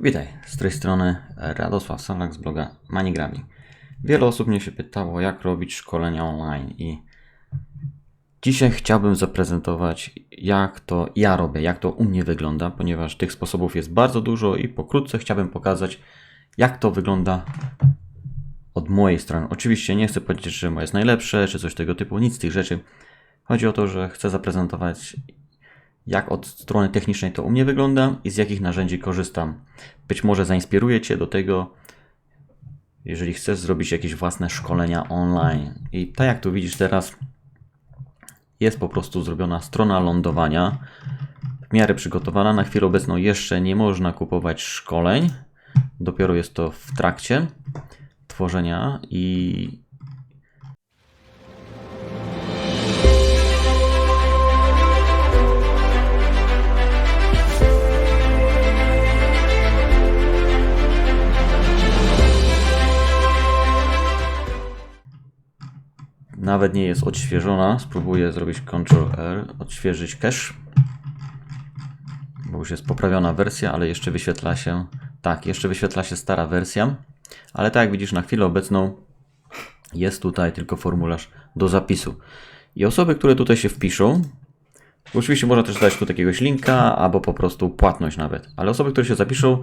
Witaj, z tej strony Radosław Salak z bloga Manigrami. Wiele osób mnie się pytało, jak robić szkolenia online i dzisiaj chciałbym zaprezentować, jak to ja robię, jak to u mnie wygląda, ponieważ tych sposobów jest bardzo dużo i pokrótce chciałbym pokazać, jak to wygląda od mojej strony. Oczywiście nie chcę powiedzieć, że moje jest najlepsze, czy coś tego typu, nic z tych rzeczy. Chodzi o to, że chcę zaprezentować, jak od strony technicznej to u mnie wygląda i z jakich narzędzi korzystam. Być może zainspiruje Cię do tego, jeżeli chcesz zrobić jakieś własne szkolenia online. I tak jak tu widzisz teraz, jest po prostu zrobiona strona lądowania, w miarę przygotowana. Na chwilę obecną jeszcze nie można kupować szkoleń, dopiero jest to w trakcie tworzenia i nawet nie jest odświeżona. Spróbuję zrobić Ctrl R, odświeżyć cache. Bo już jest poprawiona wersja, ale jeszcze wyświetla się. Tak, jeszcze wyświetla się stara wersja. Ale tak jak widzisz, na chwilę obecną jest tutaj tylko formularz do zapisu. I osoby, które tutaj się wpiszą, oczywiście można też dać tu jakiegoś linka, albo po prostu płatność nawet. Ale osoby, które się zapiszą,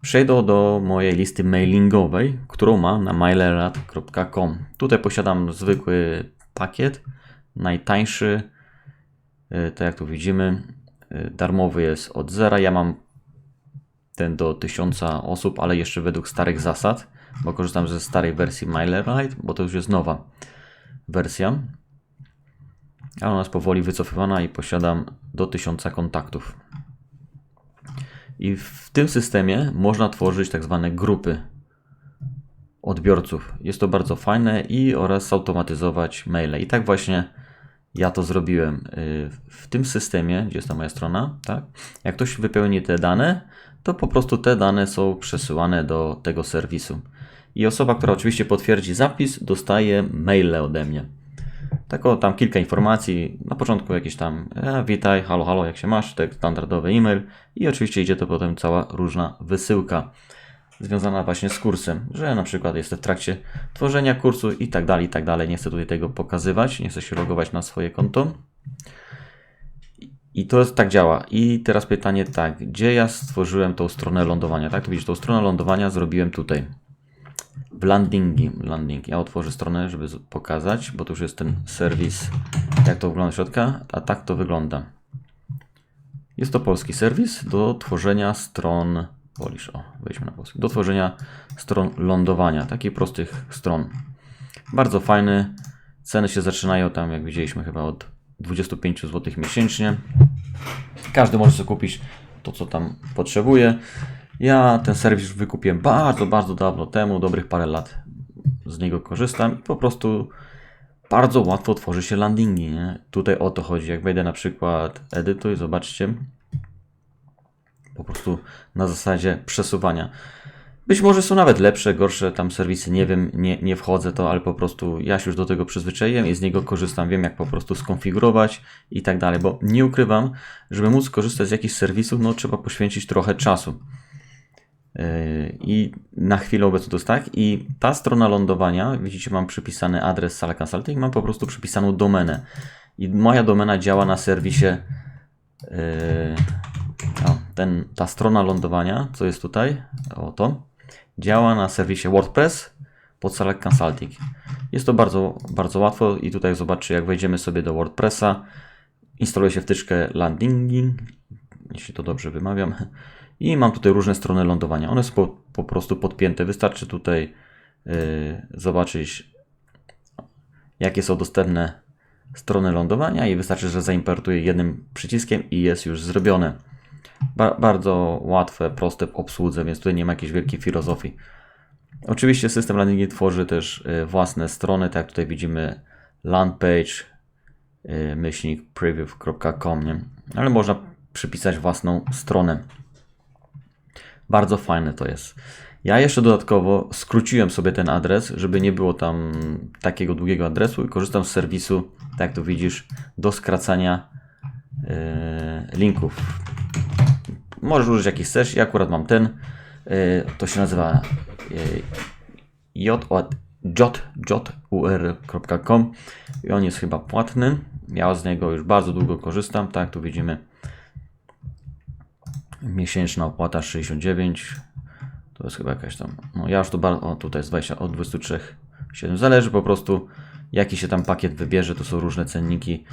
przejdą do mojej listy mailingowej, którą mam na mailerad.com. Tutaj posiadam zwykły pakiet, najtańszy, tak jak tu widzimy, y, darmowy jest od zera. Ja mam ten do 1000 osób, ale jeszcze według starych zasad, bo korzystam ze starej wersji MailerLite, bo to już jest nowa wersja. A ona jest powoli wycofywana i posiadam do 1000 kontaktów. I w tym systemie można tworzyć tak zwane grupy odbiorców. Jest to bardzo fajne i oraz zautomatyzować maile. I tak właśnie ja to zrobiłem. Y, w tym systemie, gdzie jest ta moja strona, tak? Jak ktoś wypełni te dane, to po prostu te dane są przesyłane do tego serwisu. I osoba, która oczywiście potwierdzi zapis, dostaje maile ode mnie. Tak o, tam kilka informacji, na początku jakieś tam e, witaj, halo, halo, jak się masz, tak standardowy e-mail i oczywiście idzie to potem cała różna wysyłka związana właśnie z kursem, że na przykład jestem w trakcie tworzenia kursu i tak dalej, i tak dalej. Nie chcę tutaj tego pokazywać, nie chcę się logować na swoje konto. I to tak działa. I teraz pytanie tak, gdzie ja stworzyłem tą stronę lądowania? Tak, tu widzisz, tą stronę lądowania zrobiłem tutaj w landingi. Landing. Ja otworzę stronę, żeby pokazać, bo to już jest ten serwis, jak to wygląda z środka, a tak to wygląda. Jest to polski serwis do tworzenia stron. Polisz, o, wejdźmy na polski. Do tworzenia stron lądowania, takich prostych stron. Bardzo fajny. Ceny się zaczynają tam, jak widzieliśmy, chyba od 25 zł miesięcznie. Każdy może sobie kupić to, co tam potrzebuje. Ja ten serwis wykupiłem bardzo, bardzo dawno temu, dobrych parę lat z niego korzystam i po prostu bardzo łatwo tworzy się landingi. Nie? Tutaj o to chodzi. Jak wejdę na przykład edytuj, zobaczcie, po prostu na zasadzie przesuwania. Być może są nawet lepsze, gorsze tam serwisy, nie wiem, nie, nie wchodzę to, ale po prostu ja się już do tego przyzwyczaiłem i z niego korzystam, wiem jak po prostu skonfigurować i tak dalej, bo nie ukrywam, żeby móc korzystać z jakichś serwisów, no trzeba poświęcić trochę czasu. Yy, I na chwilę obecną to jest tak. I ta strona lądowania, widzicie, mam przypisany adres Sala Consulting, mam po prostu przypisaną domenę. I moja domena działa na serwisie. Yy, o, ten, ta strona lądowania, co jest tutaj, oto, działa na serwisie WordPress pod Select Consulting. Jest to bardzo, bardzo łatwo i tutaj zobaczcie, jak wejdziemy sobie do WordPressa, instaluje się wtyczkę landingi, jeśli to dobrze wymawiam, i mam tutaj różne strony lądowania. One są po, po prostu podpięte. Wystarczy tutaj yy, zobaczyć, jakie są dostępne strony lądowania i wystarczy, że zaimportuję jednym przyciskiem i jest już zrobione. Ba bardzo łatwe, proste w obsłudze, więc tutaj nie ma jakiejś wielkiej filozofii. Oczywiście system landingi tworzy też y, własne strony, tak jak tutaj widzimy landpage y, myślnik preview.com, ale można przypisać własną stronę. Bardzo fajne to jest. Ja jeszcze dodatkowo skróciłem sobie ten adres, żeby nie było tam takiego długiego adresu i korzystam z serwisu, tak jak tu widzisz, do skracania yy, linków. możesz użyć jakiś chcesz. Ja akurat mam ten. Y, to się nazywa y, jotur.com i on jest chyba płatny. Ja z niego już bardzo długo korzystam. Tak, tu widzimy miesięczna opłata 69. To jest chyba jakaś tam. No ja już to bardzo. O, tutaj jest 20 od 23. 7. Zależy po prostu jaki się tam pakiet wybierze. To są różne cenniki.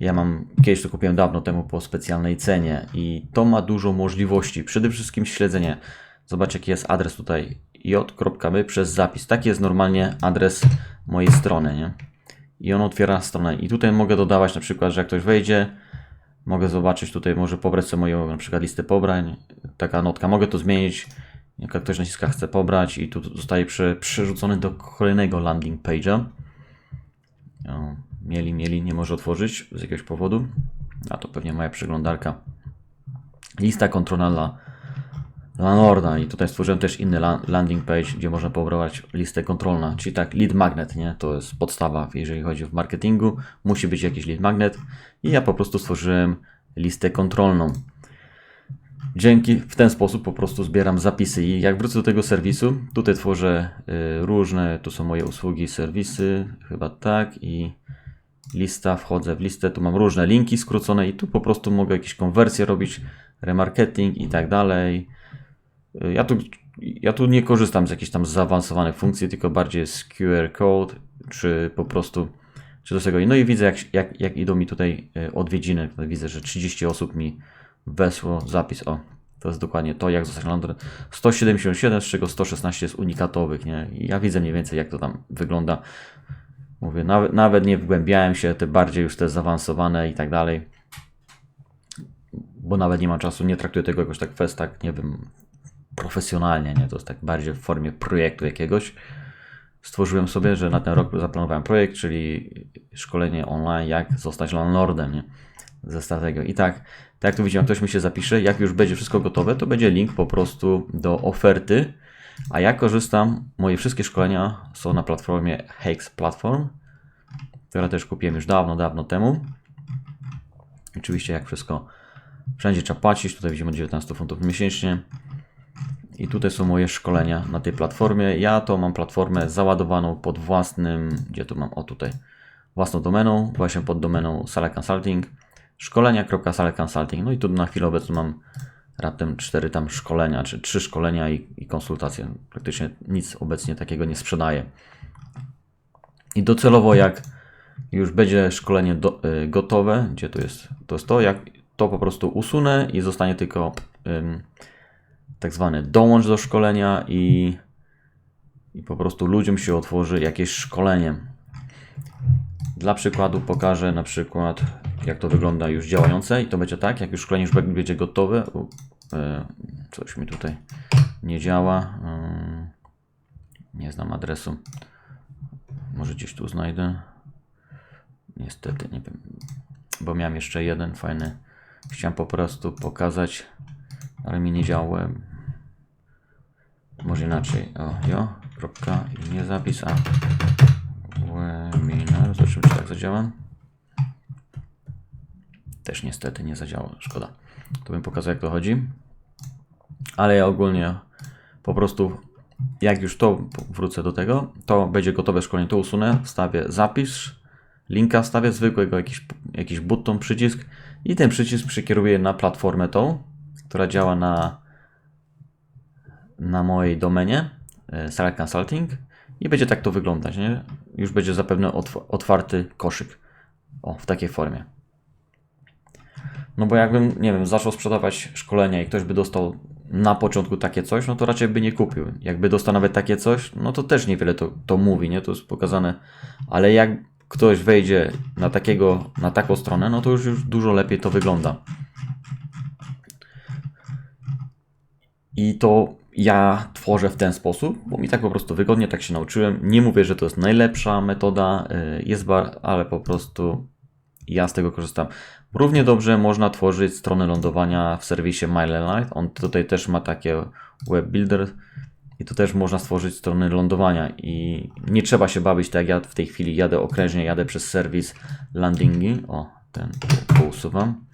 Ja mam kiedyś to kupiłem dawno temu po specjalnej cenie i to ma dużo możliwości. Przede wszystkim śledzenie. Zobacz jaki jest adres tutaj j.my przez zapis. Taki jest normalnie adres mojej strony, nie? I on otwiera stronę. I tutaj mogę dodawać na przykład, że jak ktoś wejdzie, mogę zobaczyć tutaj, może pobrać sobie moją na przykład listę pobrań. Taka notka. Mogę to zmienić. Jak ktoś naciska chce pobrać i tu zostaje przerzucony do kolejnego landing page'a. Mieli, mieli, nie może otworzyć z jakiegoś powodu. A to pewnie moja przeglądarka. Lista kontrolna Lanorda i tutaj stworzyłem też inny la- landing page, gdzie można pobrać listę kontrolną, czyli tak lead magnet, nie? To jest podstawa, jeżeli chodzi w marketingu, musi być jakiś lead magnet i ja po prostu stworzyłem listę kontrolną. Dzięki, w ten sposób po prostu zbieram zapisy i jak wrócę do tego serwisu, tutaj tworzę y, różne, tu są moje usługi, serwisy, chyba tak i lista, wchodzę w listę, tu mam różne linki skrócone i tu po prostu mogę jakieś konwersje robić, remarketing i tak dalej. Ja tu, ja tu nie korzystam z jakichś tam zaawansowanych funkcji, tylko bardziej z QR code, czy po prostu czy do tego. No i widzę, jak, jak, jak idą mi tutaj y, odwiedziny. Widzę, że 30 osób mi wesło zapis. O, to jest dokładnie to, jak zostać London. 177, z czego 116 jest unikatowych, nie? Ja widzę mniej więcej, jak to tam wygląda. Mówię, nawet, nawet nie wgłębiałem się, te bardziej już te zaawansowane i tak dalej. Bo nawet nie mam czasu, nie traktuję tego jakoś tak fest, tak, nie wiem, profesjonalnie, nie? To jest tak bardziej w formie projektu jakiegoś. Stworzyłem sobie, że na ten rok zaplanowałem projekt, czyli szkolenie online, jak zostać landlordem, nie? Ze strategią. I tak, tak jak tu widzimy, jak ktoś mi się zapisze, jak już będzie wszystko gotowe, to będzie link po prostu do oferty. A ja korzystam, moje wszystkie szkolenia są na platformie Hex Platform, która też kupiłem już dawno, dawno temu. Oczywiście jak wszystko, wszędzie trzeba płacić, tutaj widzimy 19 funtów miesięcznie. I tutaj są moje szkolenia na tej platformie. Ja to mam platformę załadowaną pod własnym, gdzie tu mam, o tutaj, własną domeną, właśnie pod domeną Sale Consulting, szkolenia.saleconsulting. No i tu na chwilę obecną mam raptem 4 tam szkolenia, czy 3 szkolenia i, i konsultacje. Praktycznie nic obecnie takiego nie sprzedaję. I docelowo jak już będzie szkolenie do, y, gotowe, gdzie to jest, to jest to, jak to po prostu usunę i zostanie tylko ym, tak zwane dołącz do szkolenia i, i po prostu ludziom się otworzy jakieś szkolenie. Dla przykładu pokażę na przykład jak to wygląda już działające i to będzie tak, jak już szkolenie już będzie gotowe. U, e, coś mi tutaj nie działa. Mm, nie znam adresu. Może gdzieś tu znajdę. Niestety nie wiem, bo miałem jeszcze jeden fajny. Chciałem po prostu pokazać, ale mi nie działał. Może inaczej. O, jo, kropka i nie zapis, a webinar. Zobaczymy, czy tak zadziała. Też niestety nie zadziałało, szkoda. To bym pokazał, jak to chodzi. Ale ja ogólnie po prostu, jak już to wrócę do tego, to będzie gotowe szkolenie, to usunę, wstawię zapis, linka wstawię, zwykłego jakiś, jakiś button, przycisk i ten przycisk przekieruję na platformę tą, która działa na, na mojej domenie e, Select Consulting i będzie tak to wyglądać, nie? Już będzie zapewne otw- otwarty koszyk. O, w takiej formie. No bo jakbym, nie wiem, zaczął sprzedawać szkolenia i ktoś by dostał na początku takie coś, no to raczej by nie kupił. Jakby dostał nawet takie coś, no to też niewiele to, to mówi, nie? To jest pokazane. Ale jak ktoś wejdzie na takiego, na taką stronę, no to już, już dużo lepiej to wygląda. I to ja tworzę w ten sposób, bo mi tak po prostu wygodnie, tak się nauczyłem. Nie mówię, że to jest najlepsza metoda, y, jest bar, ale po prostu ja z tego korzystam. Równie dobrze można tworzyć stronę lądowania w serwisie MailerLite. On tutaj też ma takie web builder i tu też można stworzyć strony lądowania i nie trzeba się bawić tak jak ja w tej chwili jadę okrężnie, jadę przez serwis landingi. O, ten tu usuwam.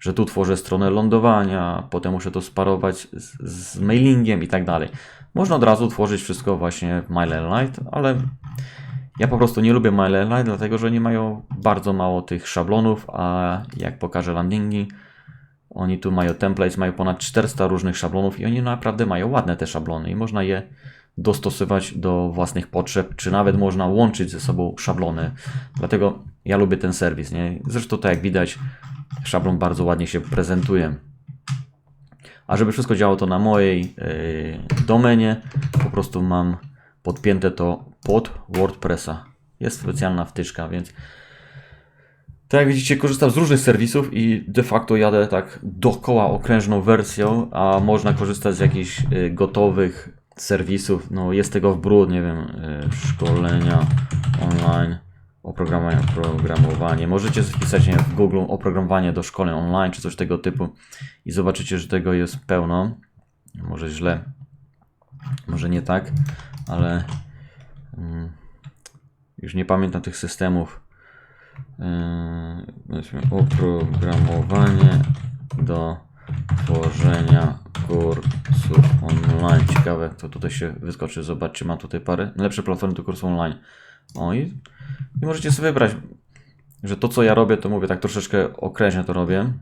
Że tu tworzę stronę lądowania, potem muszę to sparować z, z mailingiem i tak dalej. Można od razu tworzyć wszystko właśnie w MailerLite, ale ja po prostu nie lubię MailerLite, dlatego że nie mają bardzo mało tych szablonów, a jak pokażę landingi, oni tu mają templates, mają ponad 400 różnych szablonów i oni naprawdę mają ładne te szablony i można je dostosować do własnych potrzeb, czy nawet można łączyć ze sobą szablony. Dlatego ja lubię ten serwis. Nie? Zresztą tak jak widać, szablon bardzo ładnie się prezentuje. A żeby wszystko działało to na mojej yy, domenie, po prostu mam podpięte to pod WordPressa. Jest specjalna wtyczka, więc tak jak widzicie, korzystam z różnych serwisów i de facto jadę tak dookoła okrężną wersją, a można korzystać z jakichś y, gotowych serwisów. No jest tego w brud, nie wiem, y, szkolenia online, oprogramowanie, oprogramowanie. Możecie wpisać w Google oprogramowanie do szkoleń online czy coś tego typu i zobaczycie, że tego jest pełno. Może źle, może nie tak, ale mm, już nie pamiętam tych systemów. Yy, oprogramowanie do tworzenia kursów online. Ciekawe, kto tutaj się wyskoczy. Zobaczcie, mam tutaj parę. Lepsze platformy do kursów online. O i, i możecie sobie wybrać, że to co ja robię, to mówię tak troszeczkę okrężnie to robię.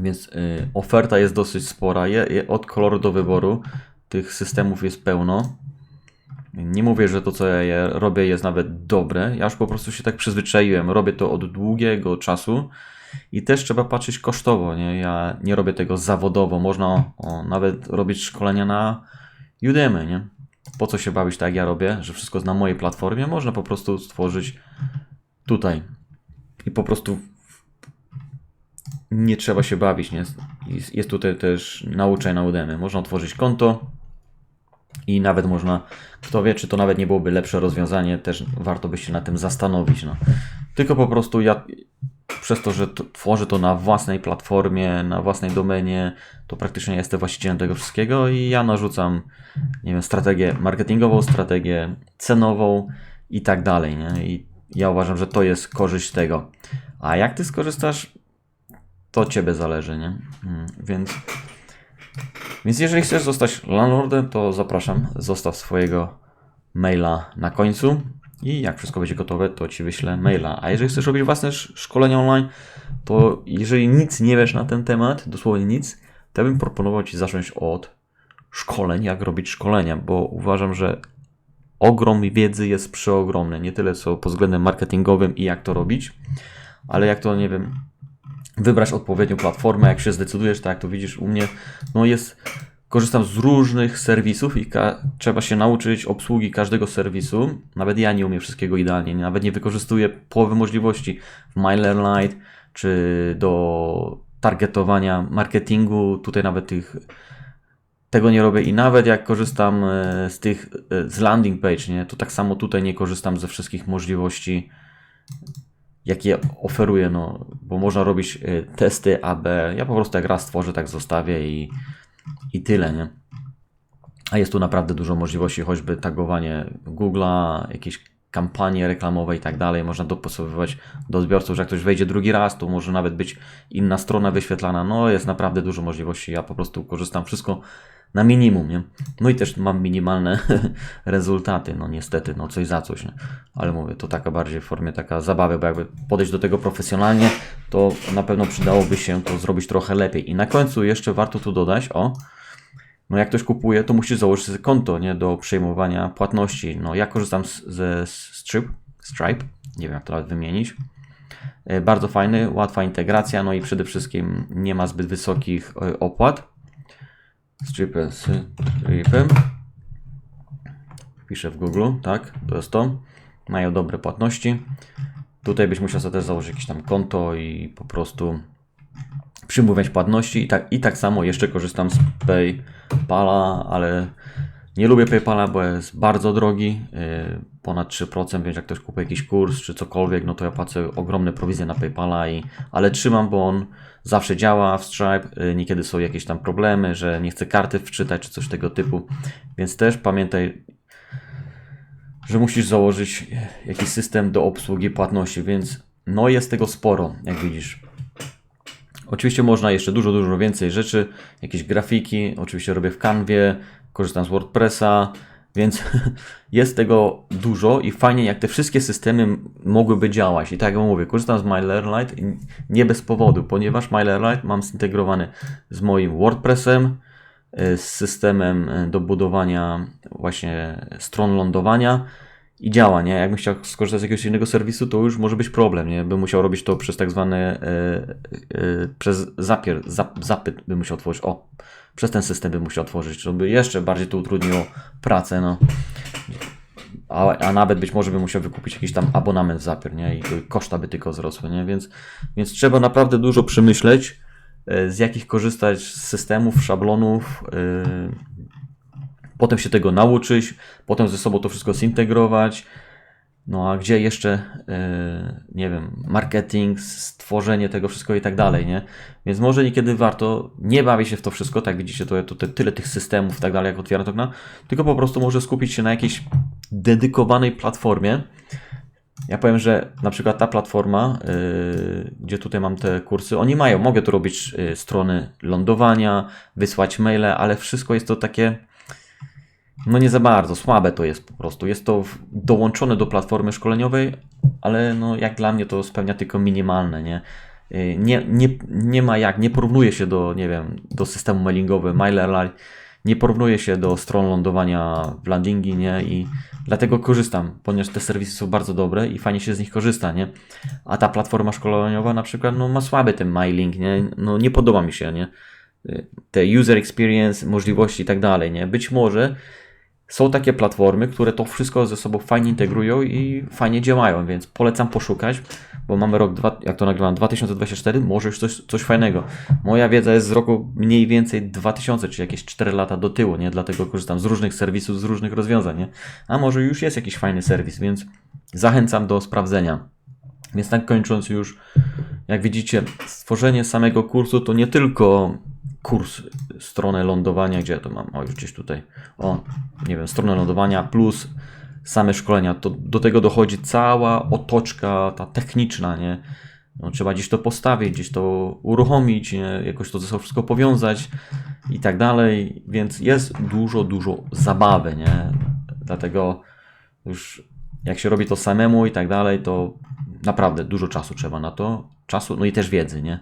Więc y, oferta jest dosyć spora. Je, je, od koloru do wyboru tych systemów jest pełno. Nie mówię, że to, co ja robię, jest nawet dobre. Ja już po prostu się tak przyzwyczaiłem. Robię to od długiego czasu i też trzeba patrzeć kosztowo. Nie? Ja nie robię tego zawodowo. Można o, nawet robić szkolenia na Udemy. Nie? Po co się bawić tak, jak ja robię, że wszystko jest na mojej platformie? Można po prostu stworzyć tutaj. I po prostu nie trzeba się bawić. Nie? Jest, tutaj też nauczaj na Udemy. Można otworzyć konto i nawet można, kto wie, czy to nawet nie byłoby lepsze rozwiązanie, też warto by się na tym zastanowić. No. Tylko po prostu ja, przez to, że to, tworzę to na własnej platformie, na własnej domenie, to praktycznie jestem właścicielem tego wszystkiego i ja narzucam, nie wiem, strategię marketingową, strategię cenową i tak dalej, nie? I ja uważam, że to jest korzyść tego. A jak ty skorzystasz, to ciebie zależy, nie? Hmm, więc więc jeżeli chcesz zostać landlordem, to zapraszam, zostaw swojego maila na końcu i jak wszystko będzie gotowe, to Ci wyślę maila. A jeżeli chcesz robić własne szkolenia online, to jeżeli nic nie wiesz na ten temat, dosłownie nic, to ja bym proponował Ci zacząć od szkoleń, jak robić szkolenia, bo uważam, że ogrom wiedzy jest przeogromny. Nie tyle co pod względem marketingowym i jak to robić, ale jak to, nie wiem, wybrać odpowiednią platformę, jak się zdecydujesz, tak jak to widzisz u mnie, no jest, korzystam z różnych serwisów i trzeba się nauczyć obsługi każdego serwisu. Nawet ja nie umiem wszystkiego idealnie, nawet nie wykorzystuję połowy możliwości w MailerLite czy do targetowania marketingu, tutaj nawet tych tego nie robię i nawet jak korzystam e, z tych e, z landing page, nie, to tak samo tutaj nie korzystam ze wszystkich możliwości jakie oferuje, no, bo można robić y, testy AB. Ja po prostu jak raz stworzę, tak zostawię i, i tyle, nie? A jest tu naprawdę dużo możliwości, choćby tagowanie Google'a, jakieś kampanie reklamowe i tak dalej. Można dopasowywać do odbiorców, że jak ktoś wejdzie drugi raz, to może nawet być inna strona wyświetlana. No, jest naprawdę dużo możliwości. Ja po prostu korzystam wszystko na minimum, nie? No i też mam minimalne rezultaty, no niestety, no coś za coś, nie? Ale mówię, to taka bardziej w formie taka zabawy, bo jakby podejść do tego profesjonalnie, to na pewno przydałoby się to zrobić trochę lepiej. I na końcu jeszcze warto tu dodać, o, no jak ktoś kupuje, to musi założyć konto, nie, do przejmowania płatności. No ja korzystam z, ze Stripe, Stripe, nie wiem jak to nawet wymienić. E, bardzo fajny, łatwa integracja, no i przede wszystkim nie ma zbyt wysokich e, opłat stripem, stripem. Piszę w Google, tak, to jest to. Mają dobre płatności. Tutaj byś musiał sobie też założyć jakieś tam konto i po prostu przyjmować płatności i tak, i tak samo jeszcze korzystam z PayPala, ale nie lubię PayPala, bo jest bardzo drogi, yy, ponad 3%, więc jak ktoś kupuje jakiś kurs czy cokolwiek, no to ja płacę ogromne prowizje na PayPala, i, ale trzymam, bo on zawsze działa w Stripe, yy, niekiedy są jakieś tam problemy, że nie chcę karty wczytać czy coś tego typu, więc też pamiętaj, że musisz założyć jakiś system do obsługi płatności, więc no jest tego sporo, jak widzisz. Oczywiście można jeszcze dużo, dużo więcej rzeczy, jakieś grafiki, oczywiście robię w Canwie, korzystam z WordPressa, więc jest tego dużo i fajnie jak te wszystkie systemy mogłyby działać. I tak jak mówię, korzystam z MailerLite nie bez powodu, ponieważ MailerLite mam zintegrowany z moim WordPressem, y, z systemem y, do budowania właśnie stron lądowania i działa, nie? Jakbym chciał skorzystać z jakiegoś innego serwisu, to już może być problem, nie? Bym musiał robić to przez tak zwany, yy, yy, przez zapier, zap, zapyt bym musiał otworzyć, o, przez ten system bym musiał otworzyć, żeby jeszcze bardziej to utrudniło pracę, no. A, a nawet być może bym musiał wykupić jakiś tam abonament w Zapier, nie? I koszta by tylko wzrosły, nie? Więc, więc trzeba naprawdę dużo przemyśleć, yy, z jakich korzystać z systemów, szablonów, potem się tego nauczyć, potem ze sobą to wszystko zintegrować. No a gdzie jeszcze, yy, nie wiem, marketing, stworzenie tego wszystkiego i tak dalej, nie? Więc może niekiedy warto nie bawić się w to wszystko, tak widzicie, to, to, tyle tych systemów i tak dalej, jak otwieram to okna, tylko po prostu może skupić się na jakiejś dedykowanej platformie. Ja powiem, że na przykład ta platforma, yy, gdzie tutaj mam te kursy, oni mają, mogę tu robić yy, strony lądowania, wysłać maile, ale wszystko jest to takie no nie za bardzo, słabe to jest po prostu. Jest to dołączone do platformy szkoleniowej, ale no jak dla mnie to spełnia tylko minimalne, nie? Y, nie, nie, nie ma jak, nie porównuje się do, nie wiem, do systemu mailingowego MailerLite, nie porównuje się do stron lądowania w landingi, nie? I dlatego korzystam, ponieważ te serwisy są bardzo dobre i fajnie się z nich korzysta, nie? A ta platforma szkoleniowa na przykład, no ma słaby ten mailing, nie? No nie podoba mi się, nie? Y, te user experience, możliwości i tak dalej, nie? Być może są takie platformy, które to wszystko ze sobą fajnie integrują i fajnie działają, więc polecam poszukać, bo mamy rok, dwa, jak to nagrywam, 2024, może już coś, coś fajnego. Moja wiedza jest z roku mniej więcej 2000, czy jakieś 4 lata do tyłu, nie? Dlatego korzystam z różnych serwisów, z różnych rozwiązań, nie? A może już jest jakiś fajny serwis, więc zachęcam do sprawdzenia. Więc tak kończąc już, jak widzicie, stworzenie samego kursu to nie tylko kurs, stronę lądowania, gdzie ja to mam, o już gdzieś tutaj, o, nie wiem, stronę lądowania plus same szkolenia, to do tego dochodzi cała otoczka, ta techniczna, nie, no, trzeba gdzieś to postawić, gdzieś to uruchomić, nie? jakoś to ze sobą wszystko powiązać i tak dalej, więc jest dużo, dużo zabawy, nie, dlatego już jak się robi to samemu i tak dalej, to naprawdę dużo czasu trzeba na to, czasu, no i też wiedzy, nie,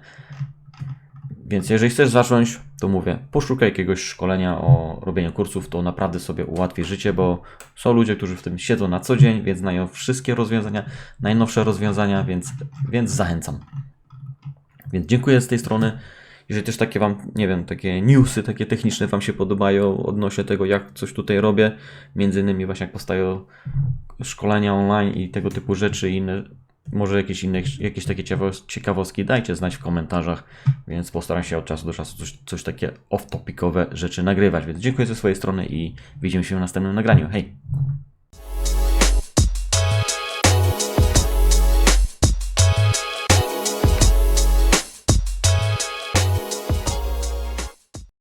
więc jeżeli chcesz zacząć, to mówię, poszukaj jakiegoś szkolenia o robieniu kursów, to naprawdę sobie ułatwi życie, bo są ludzie, którzy w tym siedzą na co dzień, więc znają wszystkie rozwiązania, najnowsze rozwiązania, więc, więc zachęcam. Więc dziękuję z tej strony. Jeżeli też takie Wam, nie wiem, takie newsy, takie techniczne Wam się podobają odnośnie tego, jak coś tutaj robię, między innymi właśnie jak powstają szkolenia online i tego typu rzeczy i inne może jakieś inne, jakieś takie ciekawostki dajcie znać w komentarzach, więc postaram się od czasu do czasu coś, coś takie off-topicowe rzeczy nagrywać. Więc dziękuję ze swojej strony i widzimy się w następnym nagraniu. Hej!